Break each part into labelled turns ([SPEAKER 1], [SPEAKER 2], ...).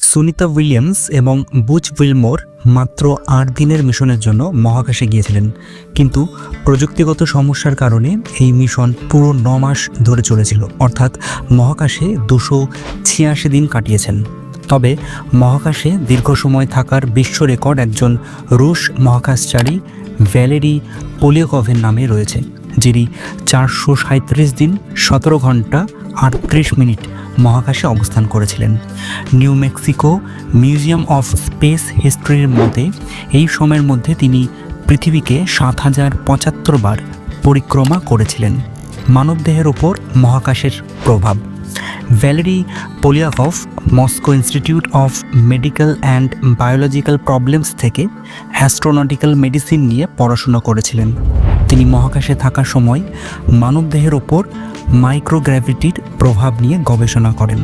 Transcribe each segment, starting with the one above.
[SPEAKER 1] Sunita Williams এবং Butch Wilmore মাত্র আট দিনের মিশনের জন্য মহাকাশে গিয়েছিলেন। কিন্তু প্রযুক্তিগত সমস্যার কারণে এই মিশন পুরো ন মাস ধরে চলেছিল। অর্থাৎ মহাকাশে দুশো ছিয়াশি দিন কাটিয়েছেন। তবে মহাকাশে দীর্ঘ সময় থাকার বিশ্ব রেকর্ড একজন রুশ মহাকাশচারী ভ্যালেরি পোলিয়াকভের নামে রয়েছে, যিনি চারশো সাঁত্রিশ দিন, সতেরো ঘণ্টা, আটত্রিশ মিনিট মহাকাশে অবস্থান করেছিলেন। New Mexico Museum of Space হিস্ট্রির মতে, এই সময়ের মধ্যে তিনি পৃথিবীকে সাত হাজার পঁচাত্তর বার পরিক্রমা করেছিলেন। মানবদেহের ওপর মহাকাশের প্রভাব। Valery Polyakov, Moscow Institute of Medical and Biological Problems থেকে অ্যাস্ট্রোনটিক্যাল মেডিসিন নিয়ে পড়াশোনা করেছিলেন। তিনি মহাকাশে থাকার সময় মানবদেহের ওপর মাইক্রোগ্র্যাভিটির প্রভাব নিয়ে গবেষণা করেন।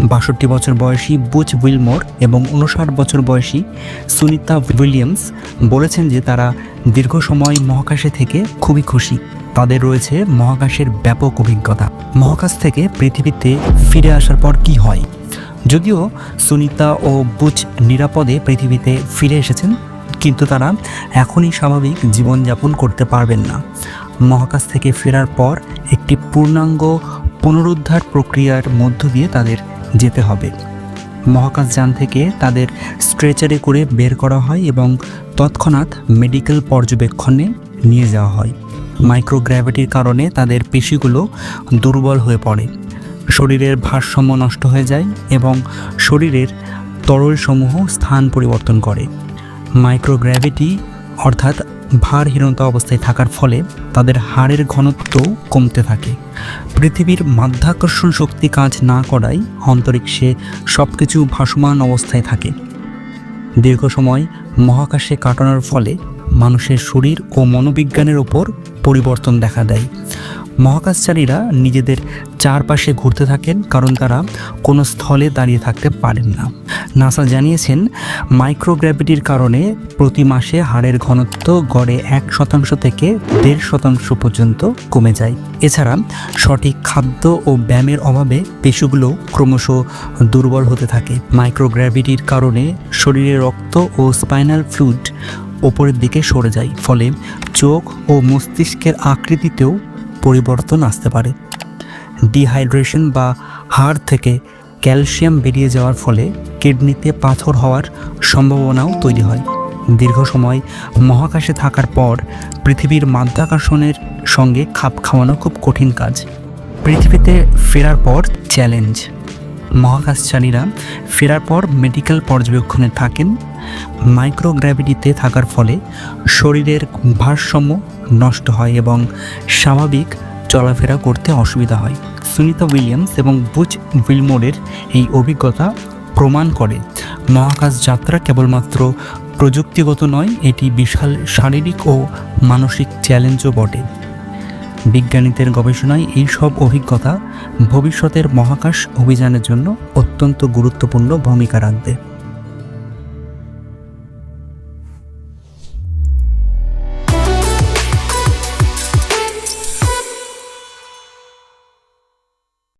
[SPEAKER 1] বাষট্টি বছর বয়সী বুচ উইলমোর এবং উনষাট বছর বয়সী সুনিতা উইলিয়ামস বলেছেন যে তারা দীর্ঘ সময় মহাকাশে থেকে খুবই খুশি। তাদের রয়েছে মহাকাশের ব্যাপক অভিজ্ঞতা। মহাকাশ থেকে পৃথিবীতে ফিরে আসার পর কি হয়? যদিও সুনিতা ও বুচ নিরাপদে পৃথিবীতে ফিরে এসেছেন কিন্তু তারা এখনই স্বাভাবিক জীবনযাপন করতে পারবেন না। মহাকাশ থেকে ফেরার পর একটি পূর্ণাঙ্গ পুনরুদ্ধার প্রক্রিয়ার মধ্য দিয়ে তাদের যেতে হবে। মহাকাশযান থেকে তাদের স্ট্রেচারে করে বের করা হয় এবং তৎক্ষণাৎ মেডিকেল পর্যবেক্ষণে নিয়ে যাওয়া হয়। মাইক্রোগ্র্যাভিটির কারণে তাদের পেশিগুলো দুর্বল হয়ে পড়ে। শরীরের ভারসাম্য নষ্ট হয়ে যায় এবং শরীরের তরলসমূহ স্থান পরিবর্তন করে। মাইক্রোগ্র্যাভিটি, অর্থাৎ ভারহীনতা অবস্থায় থাকার ফলে তাদের হাড়ের ঘনত্ব কমতে থাকে। পৃথিবীর মাধ্যাকর্ষণ শক্তি কাজ না করায় অন্তরিক্ষে সব কিছু ভাসমান অবস্থায় থাকে। দীর্ঘ সময় মহাকাশে কাটানোর ফলে মানুষের শরীর ও মনোবিজ্ঞানের ওপর পরিবর্তন দেখা দেয়। মহাকাশচারীরা নিজেদের চারপাশে ঘুরতে থাকেন কারণ তারা কোনো স্থলে দাঁড়িয়ে থাকতে পারেন না। নাসা জানিয়েছেন, মাইক্রোগ্র্যাভিটির কারণে প্রতি মাসে হাড়ের ঘনত্ব গড়ে এক শতাংশ থেকে দেড় শতাংশ পর্যন্ত কমে যায়। এছাড়া সঠিক খাদ্য ও ব্যায়ামের অভাবে পেশুগুলো ক্রমশ দুর্বল হতে থাকে। মাইক্রোগ্র্যাভিটির কারণে শরীরে রক্ত ও স্পাইনাল ফ্লুইড ওপরের দিকে সরে যায়, ফলে চোখ ও মস্তিষ্কের আকৃতিতেও পরিবর্তন আসতে পারে। ডিহাইড্রেশন বা হাড় থেকে ক্যালসিয়াম বেরিয়ে যাওয়ার ফলে কিডনিতে পাথর হওয়ার সম্ভাবনাও তৈরি হয়। দীর্ঘ সময় মহাকাশে থাকার পর পৃথিবীর মাধ্যাকর্ষণের সঙ্গে খাপ খাওয়ানো খুব কঠিন কাজ। পৃথিবীতে ফেরার পর চ্যালেঞ্জ। মহাকাশচারীরা ফেরার পর মেডিকেল পর্যবেক্ষণে থাকেন। মাইক্রোগ্র্যাভিটিতে থাকার ফলে শরীরের ভারসাম্য নষ্ট হয় এবং স্বাভাবিক চলাফেরা করতে অসুবিধা হয়। সুনিতা উইলিয়ামস এবং বুচ উইলমোরের এই অভিজ্ঞতা প্রমাণ করে। মহাকাশ যাত্রা কেবলমাত্র প্রযুক্তিগত নয়, এটি বিশাল শারীরিক ও মানসিক চ্যালেঞ্জও বটে। বিজ্ঞানীদের গবেষণায় এই সব অভিজ্ঞতা ভবিষ্যতের মহাকাশ অভিযানের জন্য অত্যন্ত গুরুত্বপূর্ণ ভূমিকা রাখবে।